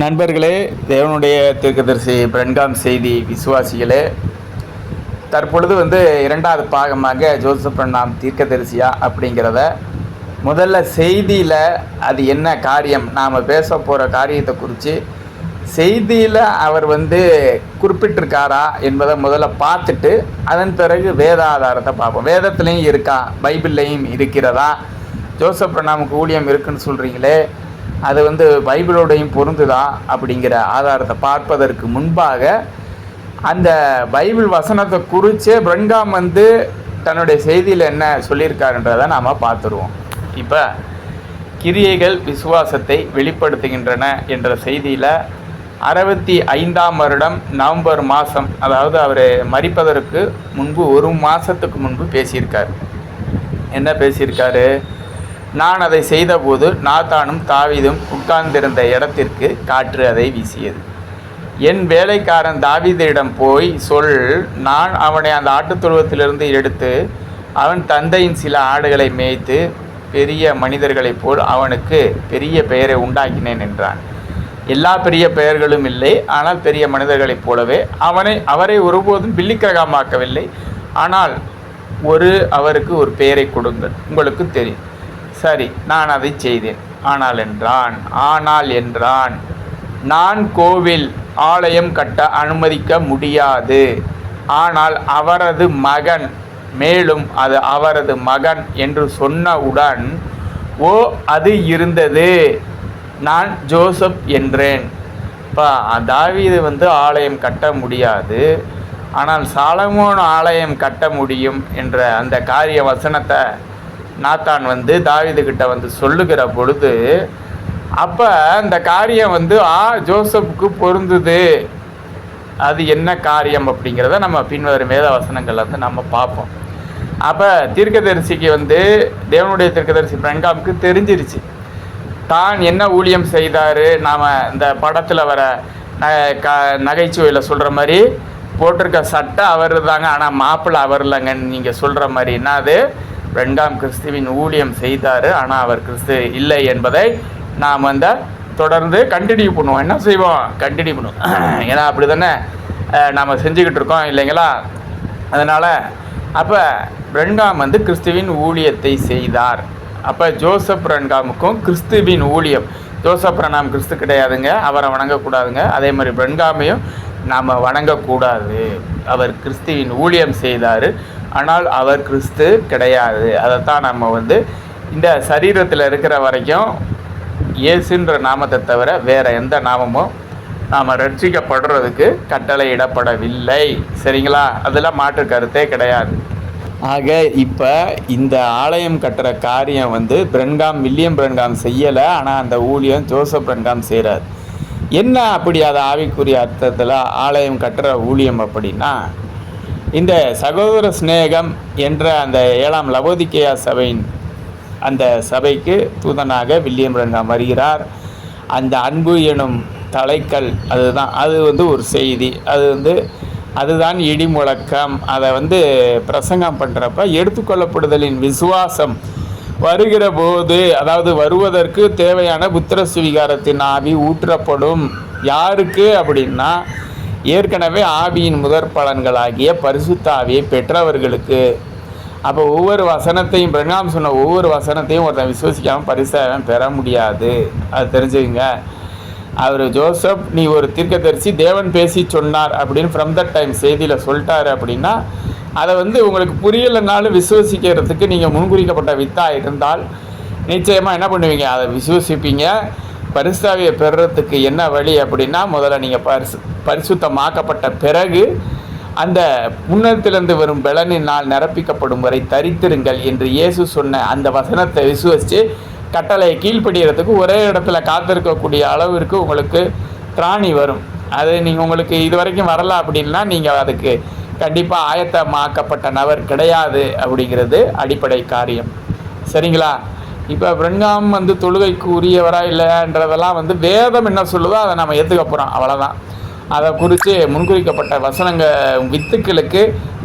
நண்பர்களே தேவனுடைய தீர்க்கதரிசி பிரன்காம் செய்தி விசுவாசிகளே தற்பொழுது வந்து இரண்டாவது பாகமாக ஜோசப் பிரணாம் தீர்க்கதரிசியா அப்படிங்கிறத முதல்ல செய்தியில் அது என்ன காரியம் நாம் பேச போகிற காரியத்தை குறித்து செய்தியில் அவர் வந்து குறிப்பிட்டிருக்காரா என்பதை முதல்ல பார்த்துட்டு அதன் பிறகு வேத ஆதாரத்தை பார்ப்போம். வேதத்துலேயும் இருக்கா? பைபிள்லேயும் இருக்கிறதா? ஜோசப் பிரணாமுக்கு ஊழியம் இருக்குன்னு சொல்கிறீங்களே அது வந்து பைபிளோடையும் பொருந்துதா அப்படிங்கிற ஆதாரத்தை பார்ப்பதற்கு முன்பாக அந்த பைபிள் வசனத்தை குறித்தே பிரன்காம் வந்து தன்னுடைய செய்தியில் என்ன சொல்லியிருக்காருன்றதை நாம் பார்த்துருவோம். இப்போ கிரியைகள் விசுவாசத்தை வெளிப்படுத்துகின்றன என்ற செய்தியில் அறுபத்தி ஐந்தாம் வருடம் நவம்பர் மாதம் அதாவது அவர் மறிப்பதற்கு முன்பு ஒரு மாதத்துக்கு முன்பு பேசியிருக்கார். என்ன பேசியிருக்காரு? நான் அதை செய்தபோது நாத்தானும் தாவீதும் உட்கார்ந்திருந்த இடத்திற்கு காற்று அதை வீசியது. என் வேலைக்காரன் தாவீதிடம் போய் சொல் நான் அவனை அந்த ஆட்டுத்தொழுவத்திலிருந்து எடுத்து அவன் தந்தையின் சில ஆடுகளை மேய்த்து பெரிய மனிதர்களைப் போல் அவனுக்கு பெரிய பெயரை உண்டாக்கினேன் என்றான். எல்லா பெரிய பெயர்களும் இல்லை ஆனால் பெரிய மனிதர்களைப் போலவே அவனை அவரை ஒருபோதும் பில்லிக்கிரகமாக்கவில்லை ஆனால் ஒரு அவருக்கு ஒரு பெயரை கொடுங்கள் உங்களுக்கு தெரியும். சரி நான் அதை செய்தேன். ஆனால் என்றான் ஆனால் என்றான். நான் கோவில் ஆலயம் கட்ட அனுமதிக்க முடியாது. ஆனால் அவரது மகன் மேலும் அது அவரது மகன் என்று சொன்னவுடன் ஓ அது இருந்தது. நான் ஜோசப் என்றேன். இப்போ தாவீது வந்து ஆலயம் கட்ட முடியாது. ஆனால் சாலமோன் ஆலயம் கட்ட முடியும் என்ற அந்த காரிய வசனத்தை நாத்தான் வந்து தாவிது கிட்ட வந்து சொல்லுகிற பொழுது அப்போ அந்த காரியம் வந்து ஆ ஜோசப்புக்கு பொருந்துது. அது என்ன காரியம்? அப்படிங்கிறத நம்ம பின்வரும் வேத வசனங்கள் வந்து நம்ம பார்ப்போம். அப்போ தீர்க்கதரிசிக்கு வந்து தேவனுடைய தீர்க்கதரிசி பிரங்காமுக்கு தெரிஞ்சிருச்சு. தான் என்ன ஊழியம் செய்தார்? நாம் இந்த படத்தில் வர ந க நகைச்சுவையில் சொல்கிற மாதிரி போட்டிருக்க சட்டை அவர் தாங்க ஆனால் மாப்பிள்ளை அவர் இல்லைங்கன்னு நீங்கள் சொல்கிற மாதிரி என்னது ரெண்டாம் கிறிஸ்துவின் ஊழியம் செய்தார். ஆனால் அவர் கிறிஸ்து இல்லை என்பதை நாம் வந்து தொடர்ந்து கண்டினியூ பண்ணுவோம். என்ன செய்வோம்? கண்டினியூ பண்ணுவோம். ஏன்னா அப்படி தானே நாம் செஞ்சுக்கிட்டு இருக்கோம் இல்லைங்களா? அதனால் அப்போ ரெண்டாம் வந்து கிறிஸ்துவின் ஊழியத்தை செய்தார். அப்போ ஜோசப் ரெண்டாமுக்கும் கிறிஸ்துவின் ஊழியம். ஜோசப் ரெண்டாம் கிறிஸ்து கிடையாதுங்க. அவரை வணங்கக்கூடாதுங்க. அதே மாதிரி பிரன்காமையும் நாம் வணங்கக்கூடாது. அவர் கிறிஸ்துவின் ஊழியம் செய்தார். ஆனால் அவர் கிறிஸ்து கிடையாது. அதைத்தான் நம்ம வந்து இந்த சரீரத்தில் இருக்கிற வரைக்கும் இயேசுன்ற நாமத்தை தவிர வேறு எந்த நாமமும் நாம் ரட்சிக்கப்படுறதுக்கு கட்டளையிடப்படவில்லை. சரிங்களா? அதெல்லாம் மாற்று கருத்தே கிடையாது. ஆக இப்போ இந்த ஆலயம் கட்டுற காரியம் வந்து பிரன்காம் வில்லியம் பிரன்காம் செய்யலை. ஆனால் அந்த ஊழியம் ஜோசப் பிரன்காம் செய்கிறார் என்ன அப்படி அது ஆவிக்குரிய அர்த்தத்தில் ஆலயம் கட்டுற ஊழியம் அப்படின்னா இந்த சகோதர சிநேகம் என்ற அந்த ஏழாம் லவோதிக்கேயா சபையின் அந்த சபைக்கு தூதனாக வில்லியம் ரெண்டாம் வருகிறார். அந்த அன்பு எனும் தலைக்கல் அதுதான். அது வந்து ஒரு செய்தி. அது வந்து அதுதான் இடி முழக்கம். அதை வந்து பிரசங்கம் பண்ணுறப்ப எடுத்துக்கொள்ளப்படுதலின் விசுவாசம் வருகிற போது அதாவது வருவதற்கு தேவையான புத்திர சுவீகாரத்தின் ஆவி ஊற்றப்படும். யாருக்கு அப்படின்னா ஏற்கனவே ஆவியின் முதற் பலன்களாகிய பரிசுத்தாவியை பெற்றவர்களுக்கு. அப்போ ஒவ்வொரு வசனத்தையும் பிரணாம் சொன்ன ஒவ்வொரு வசனத்தையும் ஒருத்தன் விசுவசிக்காமல் பரிசாவன் பெற முடியாது. அது தெரிஞ்சுக்கங்க. அவர் ஜோசப் நீ ஒரு தீர்க்கதரிசி தேவன் பேசி சொன்னார் அப்படின்னு ஃப்ரம் த டைம் செய்தியில் சொல்லிட்டாரு அப்படின்னா அதை வந்து உங்களுக்கு புரியலைனாலும் விசுவசிக்கிறதுக்கு நீங்கள் முன்குறிக்கப்பட்ட வித்தாக இருந்தால் நிச்சயமாக என்ன பண்ணுவீங்க? அதை விசுவசிப்பீங்க. பரிசாவியை பெறுறதுக்கு என்ன வழி அப்படின்னா முதல்ல நீங்கள் பரிசு பரிசுத்தமாக்கப்பட்ட பிறகு அந்த புண்ணத்திலிருந்து வரும் பலனினால் நிரப்பிக்கப்படும் வரை தரித்திருங்கள் என்று இயேசு சொன்ன அந்த வசனத்தை விசுவசித்து கட்டளையை கீழ்ப்படிகிறதுக்கு ஒரே இடத்துல காத்திருக்கக்கூடிய அளவிற்கு உங்களுக்கு திராணி வரும். அது நீங்கள் உங்களுக்கு இது வரைக்கும் வரல அப்படின்னா நீங்கள் அதுக்கு கண்டிப்பாக ஆயத்தமாக்கப்பட்ட நபர் கிடையாது அப்படிங்கிறது அடிப்படை காரியம். சரிங்களா? இப்போ பிரங்காம் வந்து தொழுகைக்கு உரியவரா இல்லைன்றதெல்லாம் வந்து வேதம் என்ன சொல்லுதோ அதை நம்ம ஏற்றுக்க போகிறோம் அவ்வளோதான் அதை குறித்து முன்குறிக்கப்பட்ட வசனங்க வித்துக்களுக்கு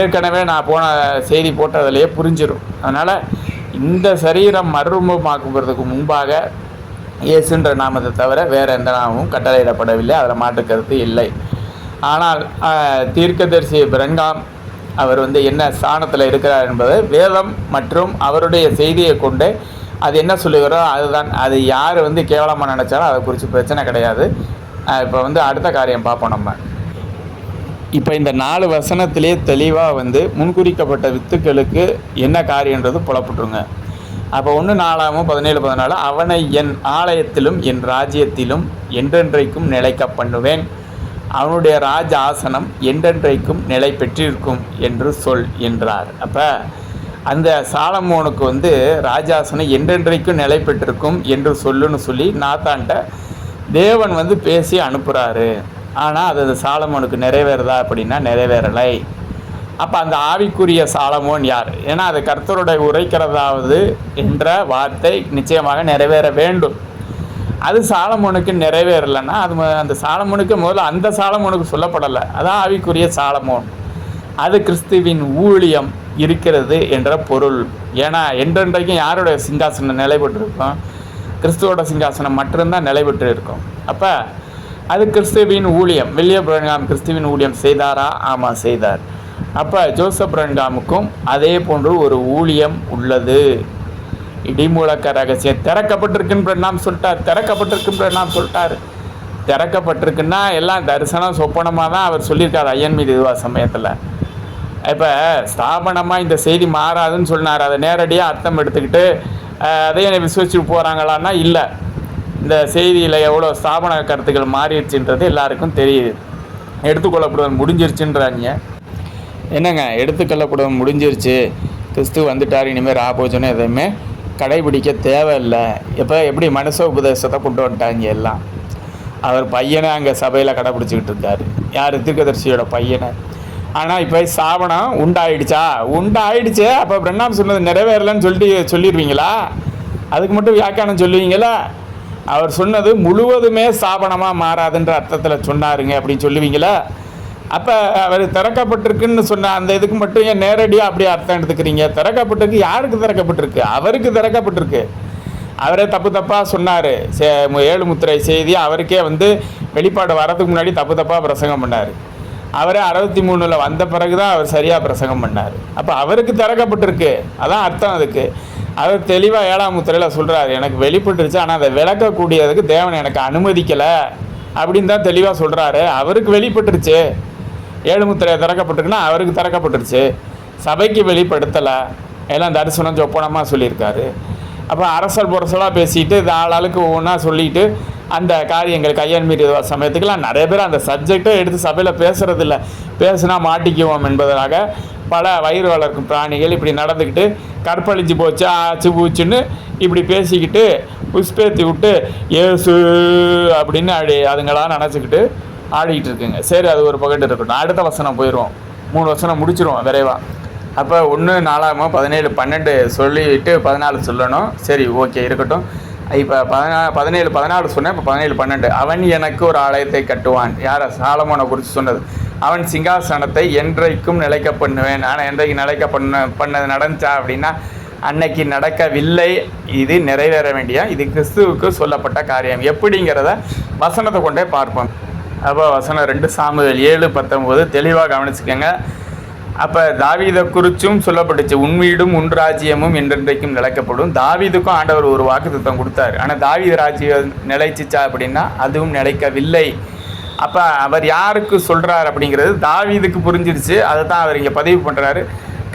ஏற்கனவே நான் போன செய்தி போட்டதிலேயே புரிஞ்சிடும் அதனால் இந்த சரீரம் மறுரூபமாக்குவதற்கு முன்பாக இயேசுன்ற நாமத்தை தவிர வேறு எந்த நாமும் கட்டளையிடப்படவில்லை. அதில் மாற்றுக்கருத்து இல்லை. ஆனால் தீர்க்கதரிசி பிரங்காம் அவர் வந்து என்ன ஸ்தானத்தில் இருக்கிறார் என்பது வேதம் மற்றும் அவருடைய செய்தியை கொண்டு அது என்ன சொல்லுகிறோ அதுதான். அது யார் வந்து கேவலமாக நினச்சாலும் அதை குறித்து பிரச்சனை கிடையாது. இப்போ வந்து அடுத்த காரியம் பார்ப்போம் நம்ம. இப்போ இந்த நாலு வசனத்திலே தெளிவாக வந்து முன்குறிக்கப்பட்ட வித்துக்களுக்கு என்ன காரியன்றது புலப்பட்டுருங்க. அப்போ ஒன்று நாலாமும் பதினேழு பதினாலு அவனை என் ஆலயத்திலும் என் ராஜ்யத்திலும் என்றென்றைக்கும் நிலைக்க பண்ணுவேன். அவனுடைய ராஜ ஆசனம் என்றென்றைக்கும் நிலை பெற்றிருக்கும் என்று சொல் என்றார். அப்போ அந்த சாலமோனுக்கு வந்து ராஜாசனம் என்றென்றைக்கும் நிலை பெற்றிருக்கும் என்று சொல்லுன்னு சொல்லி நாத்தான்ட்ட தேவன் வந்து பேசி அனுப்புகிறாரு ஆனால் அது அந்த சாலமோனுக்கு நிறைவேறுதா அப்படின்னா நிறைவேறலை. அப்போ அந்த ஆவிக்குரிய சாலமோன் யார்? ஏன்னா அது கர்த்தருடைய உரைக்கிறதாவது என்ற வார்த்தை நிச்சயமாக நிறைவேற வேண்டும். அது சாலமோனுக்கு நிறைவேறலைன்னா அது அந்த சாலமோனுக்கு முதல்ல அந்த சாலமோனுக்கு சொல்லப்படலை. அதான் ஆவிக்குரிய சாலமோன். அது கிறிஸ்துவின் ஊழியம். இருக்கிறது என்ற பொருள். ஏன்னா என்றென்றைக்கும் யாருடைய சிங்காசனம் நிலைபெற்றிருக்கும்? கிறிஸ்துவோட சிங்காசனம் மட்டும்தான் நிலைபெற்று இருக்கும் அப்போ அது கிறிஸ்துவின் ஊழியம். வில்லிய பிரன்காம் கிறிஸ்துவின் ஊழியம் செய்தாரா? ஆமாம் செய்தார். அப்போ ஜோசப் பிரன்காமுக்கும் அதே போன்று ஒரு ஊழியம் உள்ளது. இடிமுழக்க ரகசியம். திறக்கப்பட்டிருக்குன்ற நாம் சொல்லிட்டார். திறக்கப்பட்டிருக்குன்ற நாம் சொல்லிட்டார். திறக்கப்பட்டிருக்குன்னா எல்லாம் தரிசனம் சொப்பனமாக தான் அவர் சொல்லியிருக்கார் ஐயன் மீது இதுவா சமயத்தில். இப்போ ஸ்தாபனமாக இந்த செய்தி மாறாதுன்னு சொன்னார். அதை நேரடியாக அர்த்தம் எடுத்துக்கிட்டு அஹ், அதையும் விசுவசிச்சு போகிறாங்களான்னா இல்லை. இந்த செய்தியில் எவ்வளோ ஸ்தாபன கருத்துக்கள் மாறிடுச்சுன்றது எல்லாருக்கும் தெரியுது. எடுத்துக்கொள்ளப்படுவது முடிஞ்சிருச்சுன்றாங்க. என்னங்க எடுத்துக்கொள்ளப்படுவது முடிஞ்சிருச்சு? கிறிஸ்து வந்துட்டார் இனிமேல் ராபோஜனம் எதுவுமே கடைபிடிக்க தேவையில்லை. இப்போ எப்படி மனுஷ உபதேசத்தை கொண்டு வந்துட்டாங்க எல்லாம்? அவர் பையனை அங்கே சபையில் கடைப்பிடிச்சிக்கிட்டு இருக்கார் யார்? திருக்கதர்சியோட பையனை. ஆனால் இப்போ சாபனம் உண்டாயிடுச்சா? உண்டாயிடுச்சு. அப்போ பிரண்ணாம் சொன்னது நிறைவேறலன்னு சொல்லிட்டு சொல்லிடுவீங்களா? அதுக்கு மட்டும் வியாக்கியானம் சொல்லுவீங்களா? அவர் சொன்னது முழுவதுமே ஸ்தாபனமாக மாறாதுன்ற அர்த்தத்தில் சொன்னாருங்க அப்படின்னு சொல்லுவீங்களா? அப்போ அவர் திறக்கப்பட்டிருக்குன்னு சொன்ன அந்த இதுக்கு மட்டும் ஏன் நேரடியாக அப்படியே அர்த்தம் எடுத்துக்கிறீங்க? திறக்கப்பட்டிருக்கு. யாருக்கு திறக்கப்பட்டிருக்கு? அவருக்கு திறக்கப்பட்டிருக்கு. அவரே தப்பு தப்பாக சொன்னார். ஏழு முத்திரை செய்தி அவருக்கே வந்து வெளிப்பாடு வரதுக்கு முன்னாடி தப்பு தப்பாக பிரசங்கம் பண்ணார். அவரே அறுபத்தி மூணில் வந்த பிறகு தான் அவர் சரியாக பிரசங்கம் பண்ணார். அப்போ அவருக்கு திறக்கப்பட்டிருக்கு. அதான் அர்த்தம் அதுக்கு. அவர் தெளிவாக ஏழாம் முத்திரையில் சொல்கிறார் எனக்கு வெளிப்பட்டுருச்சு ஆனால் அதை விளக்கக்கூடியதுக்கு தேவன் எனக்கு அனுமதிக்கலை அப்படின்னு தான் தெளிவாக சொல்கிறாரு அவருக்கு வெளிப்பட்டுருச்சு. ஏழு முத்திரை திறக்கப்பட்டிருக்குன்னா அவருக்கு திறக்கப்பட்டுருச்சு. சபைக்கு வெளிப்படுத்தலை. எல்லாம் தரிசனம் சொப்பனமாக சொல்லியிருக்காரு. அப்போ அரசல் புரசலாக பேசிட்டு இது ஆளாளுக்கு ஒவ்வொன்றா சொல்லிட்டு அந்த காரியங்கள் கையன் மீறி சமயத்துக்கெல்லாம் நிறைய பேர் அந்த சப்ஜெக்டை எடுத்து சபையில் பேசுறதில்ல. பேசுனா மாட்டிக்குவோம் என்பதனாக பல வயிறு வளர்க்கும் பிராணிகள் இப்படி நடந்துக்கிட்டு கற்பழிச்சு போச்சு ஆச்சு பூச்சுன்னு இப்படி பேசிக்கிட்டு உஸ்பேத்தி விட்டு ஏசு அப்படின்னு அடி அதுங்களாம் நினச்சிக்கிட்டு ஆடிக்கிட்டு இருக்குங்க. சரி அது ஒரு பக்கத்து இருக்கட்டும். அடுத்த வசனம் போயிடுவோம். மூணு வசனம் முடிச்சிருவோம் விரைவாக அப்போ ஒன்று நாலாமோ பதினேழு பன்னெண்டு சொல்லிவிட்டு பதினாலு சொல்லணும். சரி ஓகே இருக்கட்டும். இப்போ பதினா பதினேழு பதினாலு சொன்னேன் இப்போ பதினேழு பன்னெண்டு. அவன் எனக்கு ஒரு ஆலயத்தை கட்டுவான். யாரை? சாலமோனை குறித்து சொன்னது. அவன் சிங்காசனத்தை என்றைக்கும் நிலைக்க பண்ணுவேன் ஆனால் என்றைக்கு நிலைக்க பண்ண பண்ணது நடந்துச்சா அப்படின்னா அன்னைக்கு நடக்கவில்லை. இது நிறைவேற வேண்டிய இது கிறிஸ்துவுக்கு சொல்லப்பட்ட காரியம். எப்படிங்கிறத வசனத்தை கொண்டே பார்ப்போம். அப்போ வசனம் ரெண்டு சாமுவேல் ஏழு பத்தொம்போது தெளிவாக கவனிச்சுக்கோங்க. அப்போ தாவீதை குறிச்சும் சொல்லப்பட்டுச்சு உன் வீடும் உன் ராஜ்யமும் என்றென்றைக்கும் நிலைக்கப்படும். தாவீதுக்கும் ஆண்டவர் ஒரு வாக்குத்தத்தம் கொடுத்தாரு. ஆனால் தாவீது ராஜ்யம் நிலைச்சிச்சா அப்படின்னா அதுவும் நிலைக்கவில்லை. அப்போ அவர் யாருக்கு சொல்கிறார் அப்படிங்கிறது தாவீதுக்கு புரிஞ்சிருச்சு. அதை தான் அவர் இங்கே பதிவு பண்ணுறாரு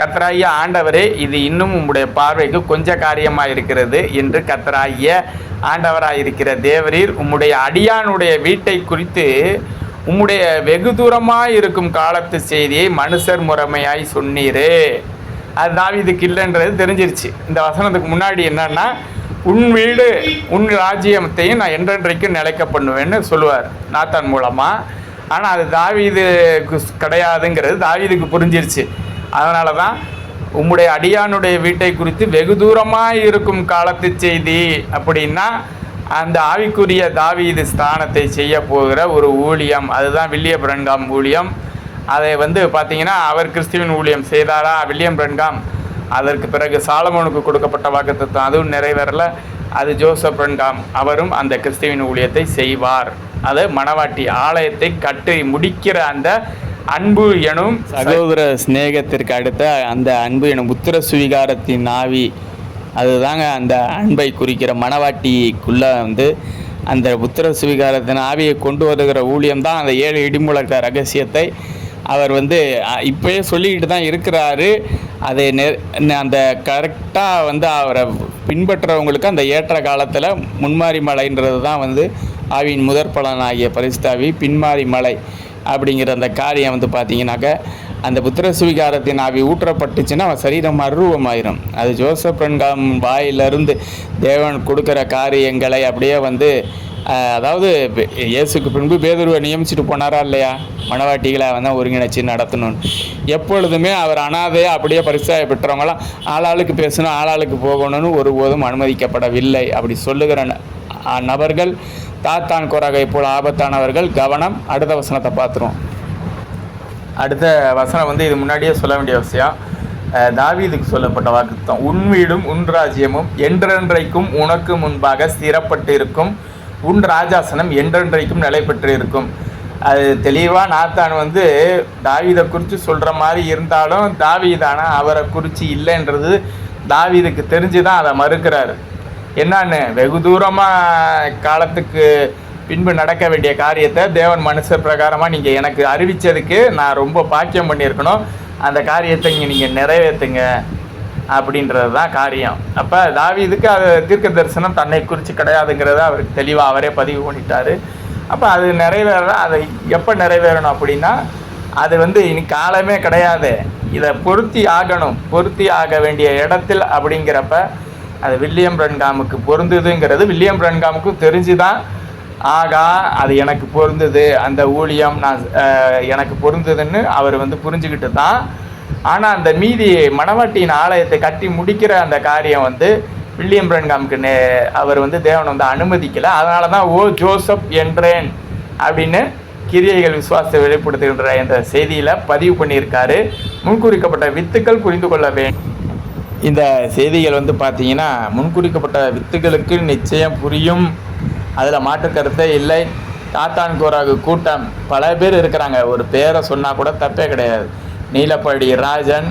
கத்தராய ஆண்டவரே இது இன்னும் உம்முடைய பார்வைக்கு கொஞ்ச காரியமாக இருக்கிறது என்று கத்தராய ஆண்டவராக இருக்கிற தேவரீர் உம்முடைய அடியானுடைய வீட்டை குறித்து உம்முடைய வெகு தூரமாய் இருக்கும் காலத்து செய்தியை மனுஷர் முறைமையாய் சொன்னீரே. அது தாவிதுக்கு இல்லைன்றது தெரிஞ்சிருச்சு. இந்த வசனத்துக்கு முன்னாடி என்னன்னா உன் வீடு உன் ராஜ்யத்தையும் நான் என்றென்றைக்கும் நிலைக்க பண்ணுவேன்னு சொல்லுவார் நாத்தான் மூலமாக ஆனால் அது தாவிதுக்கு கிடையாதுங்கிறது தாவீதுக்கு புரிஞ்சிருச்சு. அதனால தான் உம்முடைய அடியானுடைய வீட்டை குறித்து வெகு தூரமாக இருக்கும் காலத்து செய்தி அப்படின்னா அந்த ஆவிக்குரிய தாவீது ஸ்தானத்தை செய்ய போகிற ஒரு ஊழியம் அதுதான் வில்லியம் பிரன்காம் ஊழியம். அதை வந்து பார்த்தீங்கன்னா அவர் கிறிஸ்துவின் ஊழியம் செய்தாரா? வில்லியம் பிரன்காம் அதற்கு பிறகு சாலமோனுக்கு கொடுக்கப்பட்ட வாக்குத்தம் அதுவும் நிறைவேறல. அது ஜோசப் பிரன்காம் அவரும் அந்த கிறிஸ்துவின் ஊழியத்தை செய்வார். அது மணவாட்டி ஆலயத்தை கட்டி முடிக்கிற அந்த அன்பு எனும் சகோதர சிநேகத்திற்கு அடுத்த அந்த அன்பு எனும் புத்திர சுவிகாரத்தின் ஆவி அதுதாங்க அந்த அன்பை குறிக்கிற மணவாட்டிக்குள்ள வந்து அந்த புத்திர சுவிகாரத்தின் ஆவியை கொண்டு வருகிற ஊழியம் தான் அந்த ஏழு இடிமுழக்க ரகசியத்தை அவர் வந்து இப்போயே சொல்லிக்கிட்டு தான் இருக்கிறாரு. அதை நெ அந்த கரெக்டாக வந்து அவரை பின்பற்றுறவங்களுக்கு அந்த ஏற்ற காலத்தில் முன்மாரி மலைன்றது தான் வந்து ஆவியின் முதற் பலனாகிய பரிசுத்தாவி பின்மாரி மலை அப்படிங்கிற அந்த காரியம் வந்து பார்த்தீங்கன்னாக்க அந்த புத்திர சுவிகாரத்தின் ஆவி ஊற்றப்பட்டுச்சுன்னா அவன் சரீரம் அருவமாயிரும் அது ஜோசப் ரன்காம் வாயிலிருந்து தேவன் கொடுக்குற காரியங்களை அப்படியே வந்து அதாவது இயேசுக்கு பின்பு பேதுருவை நியமிச்சுட்டு போனாரா இல்லையா? மணவாட்டிகளை அவன் தான் ஒருங்கிணைச்சு நடத்தணும்னு எப்பொழுதுமே அவர் அனாதையாக அப்படியே பரிசாய பெற்றவங்களாம் ஆளாளுக்கு பேசணும் ஆளாளுக்கு போகணும்னு ஒருபோதும் அனுமதிக்கப்படவில்லை. அப்படி சொல்லுகிற நபர்கள் தாத்தான் குரகை போல் ஆபத்தானவர்கள் கவனம் அடுத்த வசனத்தை பார்த்துருவோம். அடுத்த வசனம் வந்து இது முன்னாடியே சொல்ல வேண்டிய விஷயம் தாவீதுக்கு சொல்லப்பட்ட வாக்குத்தம். உன் வீடும் உன் ராஜ்யமும் என்றென்றைக்கும் உனக்கு முன்பாக ஸ்திரப்பட்டு இருக்கும் உன் ராஜாசனம் என்றென்றைக்கும் நிலை பெற்று இருக்கும் அது தெளிவாக நாத்தான் வந்து தாவீதை குறித்து சொல்கிற மாதிரி இருந்தாலும் தாவீதானா அவரை குறித்து இல்லைன்றது தாவீதுக்கு தெரிஞ்சு தான் அதை மறுக்கிறாரு. என்னான்னு வெகு தூரமாக காலத்துக்கு பின்பு நடக்க வேண்டிய காரியத்தை தேவன் மனசு பிரகாரமாக நீங்கள் எனக்கு அறிவித்ததுக்கு நான் ரொம்ப பாக்கியம் பண்ணியிருக்கணும். அந்த காரியத்தை இங்கே நீங்கள் நிறைவேற்றுங்க அப்படின்றது தான் காரியம். அப்போ தாவிதுக்கு அது தீர்க்க தரிசனம் தன்னை குறித்து கிடையாதுங்கிறத அவருக்கு தெளிவாக அவரே பதிவு பண்ணிட்டாரு. அப்போ அது நிறைவேற அதை எப்போ நிறைவேறணும் அப்படின்னா அது வந்து இனி காலமே கிடையாது. இதை பொருத்தி ஆகணும் பொருத்தி ஆக வேண்டிய இடத்தில் அப்படிங்கிறப்ப அது வில்லியம் ரன்காமுக்கு பொருந்துதுங்கிறது வில்லியம் ரன்காமுக்கும் தெரிஞ்சு தான் ஆகா அது எனக்கு பொருந்தது. அந்த ஊழியம் நான் எனக்கு பொருந்ததுன்னு அவர் வந்து புரிஞ்சுக்கிட்டு தான். ஆனால் அந்த மீதி மணவாட்டியின் ஆலயத்தை கட்டி முடிக்கிற அந்த காரியம் வந்து வில்லியம் பிரன்காம்க்கு நே அவர் வந்து தேவன் வந்து அனுமதிக்கலை. அதனால தான் ஓ ஜோசப் என்றேன் அப்படின்னு கிரியைகள் விசுவாசத்தை வெளிப்படுத்துகின்ற இந்த செய்தியில் பதிவு பண்ணியிருக்காரு. முன்குறிக்கப்பட்ட வித்துக்கள் புரிந்து கொள்ள வேண்டும் இந்த செய்திகள் வந்து பார்த்தீங்கன்னா முன்குறிக்கப்பட்ட வித்துகளுக்கு நிச்சயம் புரியும். அதில் மாற்று கருத்தே இல்லை தாத்தான்கோராகு கூட்டம். பல பேர் இருக்கிறாங்க. ஒரு பேரை சொன்னால் கூட தப்பே கிடையாது. நீலப்படி ராஜன்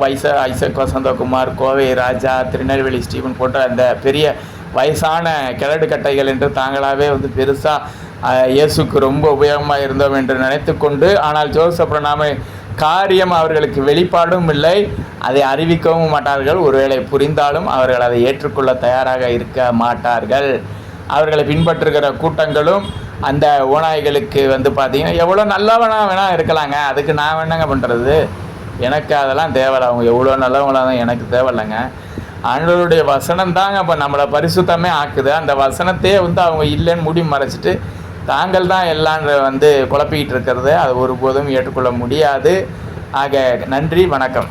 வைச ஐசக் வசந்தகுமார் கோவை ராஜா திருநெல்வேலி ஸ்டீவன் போன்ற அந்த பெரிய வயசான கிழடு கட்டைகள் என்று தாங்களாகவே வந்து பெருசாக இயேசுக்கு ரொம்ப உபயோகமாக இருந்தோம் என்று நினைத்து கொண்டு ஆனால் ஜோசப் நாம காரியம் அவர்களுக்கு வெளிப்பாடும் இல்லை. அதை அறிவிக்கவும் மாட்டார்கள். ஒருவேளை புரிந்தாலும் அவர்கள் அதை ஏற்றுக்கொள்ள தயாராக இருக்க மாட்டார்கள். அவர்களை பின்பற்றுகிற கூட்டங்களும் அந்த ஓநாய்களுக்கு வந்து பார்த்தீங்கன்னா எவ்வளோ நல்லவனா வேணா இருக்கலாங்க. அதுக்கு நான் வேணாங்க பண்ணுறது எனக்கு அதெல்லாம் தேவையில்ல. அவங்க எவ்வளோ நல்லவங்களாக தான் எனக்கு தேவையில்லைங்க. ஆண்டவருடைய வசனம் தாங்க இப்போ நம்மளை பரிசுத்தமே ஆக்குது. அந்த வசனத்தையே வந்து அவங்க இல்லைன்னு முடி மறைச்சிட்டு தாங்கள் தான் எல்லான்ற வந்து குழப்பிக்கிட்டு இருக்கிறது. அது ஒருபோதும் ஏற்றுக்கொள்ள முடியாது. ஆக நன்றி வணக்கம்.